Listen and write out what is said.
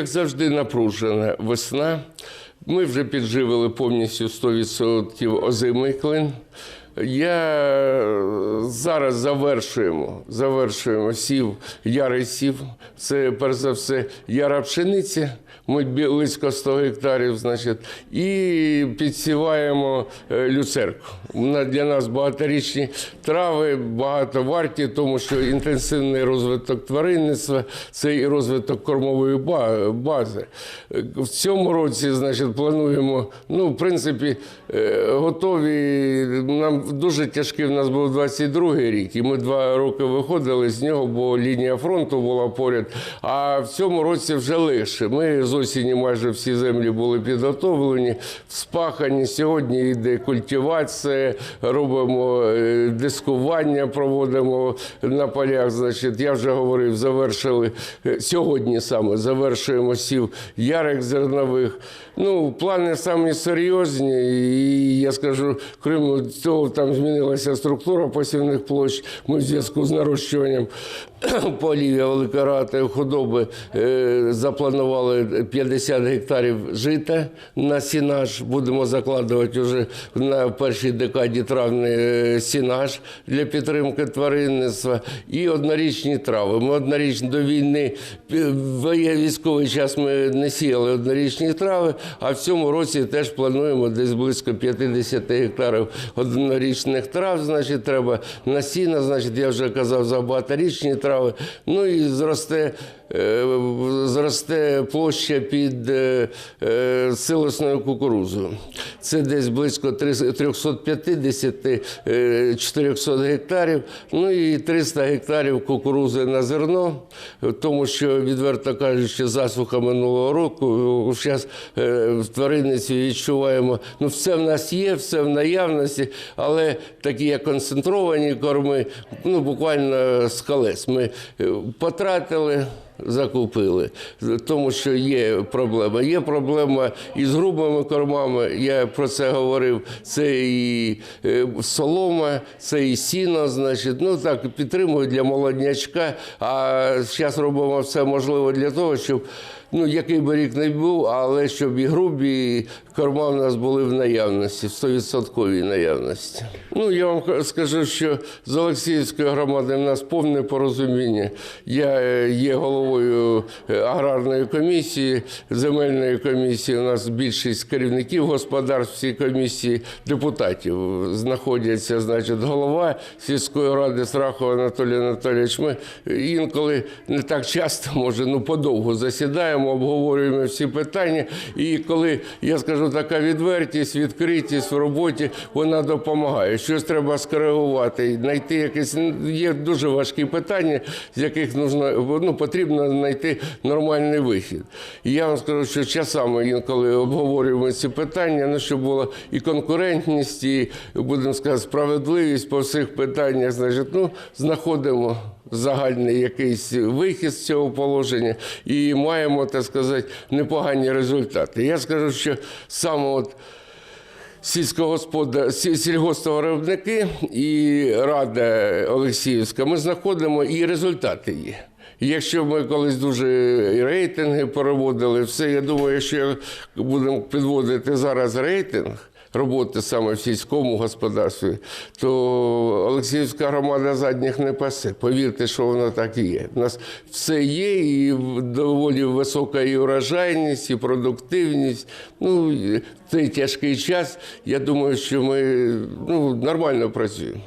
як завжди, напружена весна. Ми вже підживили повністю 100% озимий клин. Я зараз завершуємо, завершуємо сів, ярий сів. Це перш за все яра пшениці. Ми близько 100 гектарів, значить, і підсіваємо е, люцерку. Для нас багаторічні трави, багато варті, тому що інтенсивний розвиток тваринництва це і розвиток кормової бази. Е, В цьому році, значить, плануємо, ну, в принципі, е, готові. Нам дуже тяжкий в нас був 22-й рік, і ми два роки виходили з нього, бо лінія фронту була поряд. А в цьому році вже легше. Ми з осені майже всі землі були підготовлені, спахані. Сьогодні йде культивація, робимо е, дискування, проводимо на полях. Значить, я вже говорив, завершили е, сьогодні саме завершуємо сів ярих зернових. Ну, плани самі серйозні, і я скажу, крім цього, там змінилася структура посівних площ. Ми в зв'язку з нарощуванням полів'я великоратої худоби е, запланували 50 гектарів жита на сінаж. Будемо закладувати вже на першій декаді травня е, сінаж для підтримки тваринництва і однорічні трави. Ми однорічні до війни військовий час ми не сіяли однорічні трави, а в цьому році теж плануємо десь близько 50 гектарів однорічних трав. Значить, треба насіння, значить, я вже казав за багаторічні трави. Ну і зросте. Е, Зросте площа під е, е, силосною кукурузою. Це десь близько 350-400 гектарів, ну і 300 гектарів кукурузи на зерно, тому що, відверто кажучи, засуха минулого року, зараз в тваринниці відчуваємо, ну все в нас є, все в наявності, але такі як концентровані корми, ну буквально з колес. Ми потратили. Закупили, тому що є проблема. Є проблема із грубими кормами. Я про це говорив. Це і е, солома, це і сіно. Значить, ну так підтримують для молоднячка. А зараз робимо все можливе для того, щоб ну який би рік не був, але щоб і грубі корма в нас були в наявності, в 100% наявності. Ну я вам скажу, що з Олексіївської громади в нас повне порозуміння. Я е, є головою е, аграрної комісії, земельної комісії. У нас більшість керівників господарств всій комісії, депутатів знаходяться. Значить, голова сільської ради Страхов Анатолій Анатолійович. Ми інколи не так часто, може, ну подовго засідаємо, обговорюємо всі питання. І коли я скажу така відвертість, відкритість в роботі, вона допомагає. Щось треба скоригувати, знайти якесь є дуже важкі питання, з яких нужно, ну, потрібно знайти нормальний вихід. І я вам скажу, що часами інколи обговорюємо ці питання, ну щоб була і конкурентність, і будемо сказати, справедливість по всіх питаннях. Значить, ну знаходимо загальний якийсь вихід з цього положення і маємо, так сказати, непогані результати. Я скажу, що саме от сільськогосподар... сі- і Рада Олексіївська, ми знаходимо і результати є. Якщо ми колись дуже рейтинги проводили, все, я думаю, якщо будемо підводити зараз рейтинг роботи саме в сільському господарстві, то Олексіївська громада задніх не пасе. Повірте, що воно так і є. У нас все є, і доволі висока і урожайність, і продуктивність. Ну, цей тяжкий час, я думаю, що ми ну, нормально працюємо.